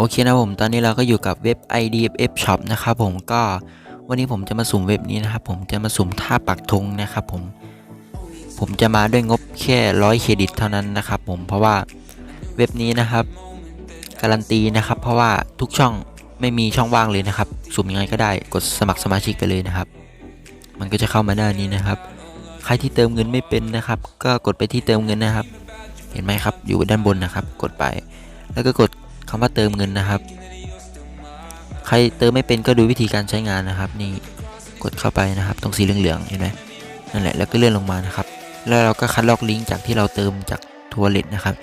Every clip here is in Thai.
โอเคนะผมตอนนี้เราก็อยู่กับเว็บ IDFF Shop นะครับผมก็วันนี้ผมจะมาสุ่มเว็บนี้นะครับผมจะมาสุ่มท่าปักธงนะครับผมผมจะมาด้วยงบแค่ร้อยเครดิตเท่านั้นนะครับผมเพราะว่าเว็บนี้นะครับ การันตีนะครับ เพราะว่าทุกช่องไม่มีช่องว่างเลยนะครับ สุ่มยังไงก็ได้กดสมัครสมาชิกไปเลยนะครับ มันก็จะเข้ามาหน้านี้นะครับ ใครที่เติมเงินไม่เป็นนะครับ ก็กดไปที่เติมเงินนะครับ เห็นไหมครับอยู่ด้านบนนะครับ กดไปแล้วก็กด คำว่าเติมเงินนะครับ ใครเติมไม่เป็นก็ดูวิธีการใช้งานนะครับ นี่กดเข้าไปนะครับ ตรงสีเหลืองๆเห็นไหมนั่นแหละแล้วก็เลื่อนลงมานะครับ แล้วเราก็คัดลอกลิงก์จากที่เราเติมจากทัวร์เลตนะครับ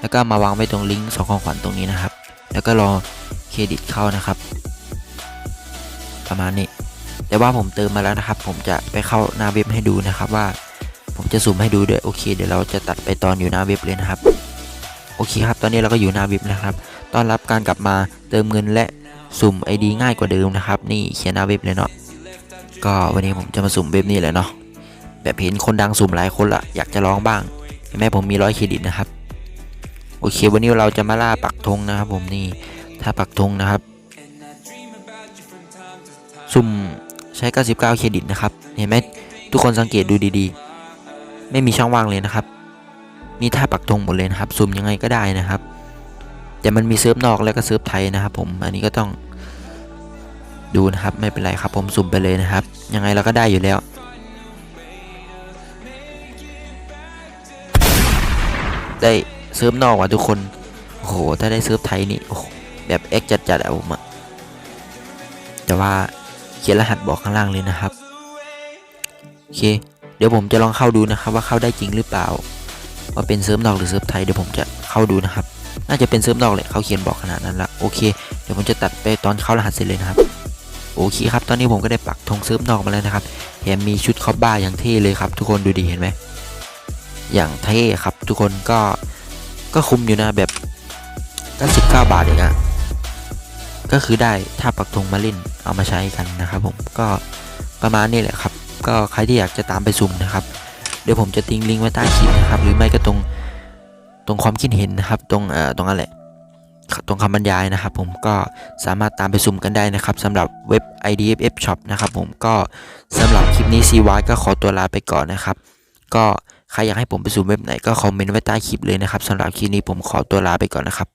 แล้วก็มาวางไว้ตรงลิงก์สองของขวัญตรงนี้นะครับ แล้วก็รอเครดิตเข้านะครับ ประมาณนี้ แต่ว่าผมเติมมาแล้วนะครับ ผมจะไปเข้าหน้าเว็บให้ดูนะครับว่าผมจะสุ่มให้ดูด้วยโอเค เดี๋ยวเราจะตัดไปตอนอยู่หน้าเว็บเลยนะครับ โอเคครับ ตอนนี้เราก็อยู่หน้าเว็บนะครับ ต้อนรับการกลับมาเติมเงินและสุ่ม ID ง่ายกว่าเดิมนะครับ นี่เขียนหน้าเว็บเลยเนาะก็วันนี้ผมจะมาสุ่มเว็บนี้แหละเนาะแบบเห็นคนดังสุ่มหลายคนละอยากจะลองบ้างเห็นไหมผมมีร้อยเครดิตนะครับ โอเค วันนี้เราจะมาล่าปักธงนะครับ ผมนี่ถ้าปักธงนะครับ สุ่มใช้ 99 เครดิตนะครับ เห็นไหมทุกคนสังเกตดูดีๆ ไม่มีช่องว่างเลยนะครับมีท่าปักธงหมดเลยนะครับ สุ่มยังไงก็ได้นะครับ แต่มันมีเซิร์ฟนอกแล้วก็เซิร์ฟไทยนะครับผมอันนี้ก็ต้องดูนะครับไม่เป็นไรครับผมสุ่มไปเลยนะครับ ยังไงเราก็ได้อยู่แล้ว ได้เซิร์ฟนอกว่ะทุกคนโอ้โหถ้าได้เซิร์ฟไทยนี่โอ้แบบเอ็กจัดๆอะผมอะแต่ว่าเขียนรหัสบอกข้างล่างเลยนะครับโอเค เดี๋ยวผมจะลองเข้าดูนะครับ ว่าเข้าได้จริงหรือเปล่า ว่าเป็นเซิร์ฟนอกหรือเซิร์ฟไทยเดี๋ยวผมจะเข้าดูนะครับ น่าจะเป็นเซิร์ฟนอกเลยเขาเขียนบอกขนาดนั้นละโอเค เดี๋ยวผมจะตัดไปตอนเข้ารหัสเสร็จเลยนะครับ โอเคครับ ตอนนี้ผมก็ได้ปักธงเซิร์ฟนอกมาแล้วนะครับแถมมีชุดคอบบ้าอย่างเท่เลยครับ ทุกคนดูดีเห็นไหม อย่างเท่ครับ ทุกคนก็ ก็คุ้มอยู่นะแบบ99บาทเองอะก็คือได้ถ้าปักธงมาเล่นเอามาใช้กันนะครับ ผมก็ประมาณนี้แหละครับ ก็ใครที่อยากจะตามไปสุ่มนะครับ เดี๋ยวผมจะทิ้งลิงก์ไว้ใต้คลิปนะครับ หรือไม่ก็ตรง ตรงความคิดเห็นนะครับ ตรงเอ่อตรงอะไรตรงคำบรรยายนะครับผมก็สามารถตามไปซุ่มกันได้นะครับสำหรับเว็บ IDFF Shop นะครับผมก็สำหรับคลิปนี้ CY ก็ขอตัวลาไปก่อนนะครับ ก็ใครอยากให้ผมไปซุ่มเว็บไหนก็คอมเมนต์ไว้ใต้คลิปเลยนะครับสำหรับคลิปนี้ผมขอตัวลาไปก่อนนะครับ